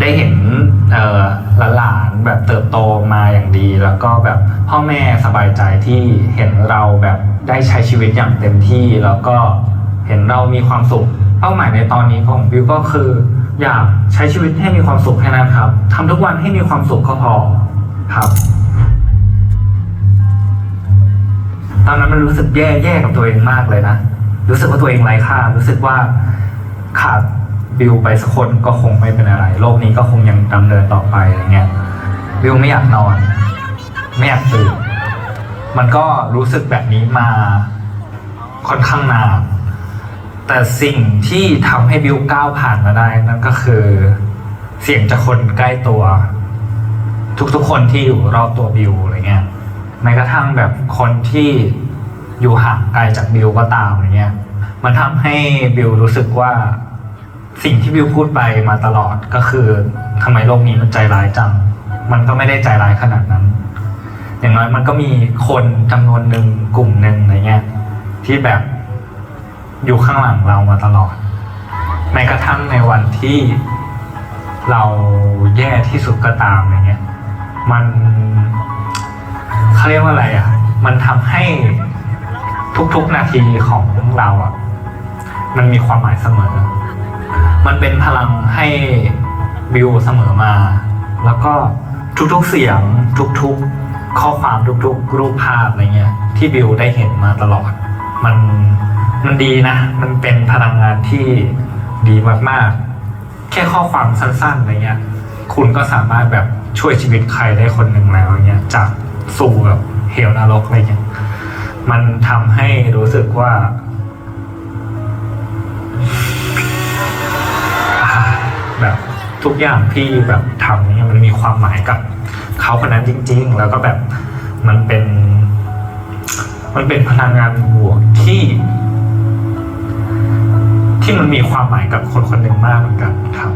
ได้เห็นเออหลานๆแบบเติบโตมาอย่างดี แล้วก็แบบพ่อแม่สบายใจที่เห็นเราแบบได้ใช้ชีวิตอย่างเต็มที่ แล้วก็เห็นเรามีความสุขเป้าหมายในตอนนี้ของบิวก็คือ อยากใช้ชีวิตให้มีความสุขแค่นั้นครับทำทุกวันให้มีความสุขก็พอครับตอนนั้นมันรู้สึกแย่แย่กับตัวเองมากเลยนะ รู้สึกว่าตัวเองไร้ค่า รู้สึกว่าขาด บิวไปสักคนก็คงไม่เป็นอะไร โลกนี้ก็คงยังดำเนินต่อไปอะไรเงี้ยบิวไม่อยากนอน ไม่อยากตื่น มันก็รู้สึกแบบนี้มาค่อนข้างนานแต่สิ่งที่ทำให้บิวก้าวผ่านมาได้นั่นก็คือ เสียงจากคนใกล้ตัว ทุกๆคนที่อยู่รอบตัวบิวอะไรเงี้ยแม้กระทั่งแบบคนที่อยู่ห่างไกลจากบิวก็ตามอะไรเงี้ย มันทำให้บิวรู้สึกว่า สิ่งที่บิวพูดไปมาตลอดก็คือทำไมโลกนี้มันใจร้ายจัง มันก็ไม่ได้ใจร้ายขนาดนั้น อย่างน้อยมันก็มีคนจำนวนหนึ่งกลุ่มหนึ่งอะไรเงี้ยที่แบบอยู่ข้างหลังเรามาตลอด แม้กระทั่งในวันที่เราแย่ที่สุดก็ตามอะไรเงี้ย มันเขาเรียกว่าอะไรอะ มันทำให้ทุกๆนาทีของเราอะ มันมีความหมายเสมอ มันเป็นพลังให้บิวเสมอมา แล้วก็ทุกๆเสียงทุกๆ ข้อความทุกๆ รูปภาพอะไรเงี้ยที่บิวได้เห็นมาตลอด มันมันดีนะ มันเป็นพลังงานที่ดีมากๆ แค่ข้อความสั้นๆอะไรเงี้ยคุณก็สามารถแบบช่วยชีวิตใครได้คนหนึ่งแล้วเงี้ยจากสู่แบบเหวนรกอะไรเงี้ยมันทำให้รู้สึกว่า ทุกอย่างที่แบบทำเนี่ยมันมีความหมายกับเขาคนนั้นจริง ๆ แล้วก็แบบมันเป็น มันเป็นพลังงานบวกที่ ที่มันมีความหมายกับคนคนหนึ่งมากเหมือนกันครับ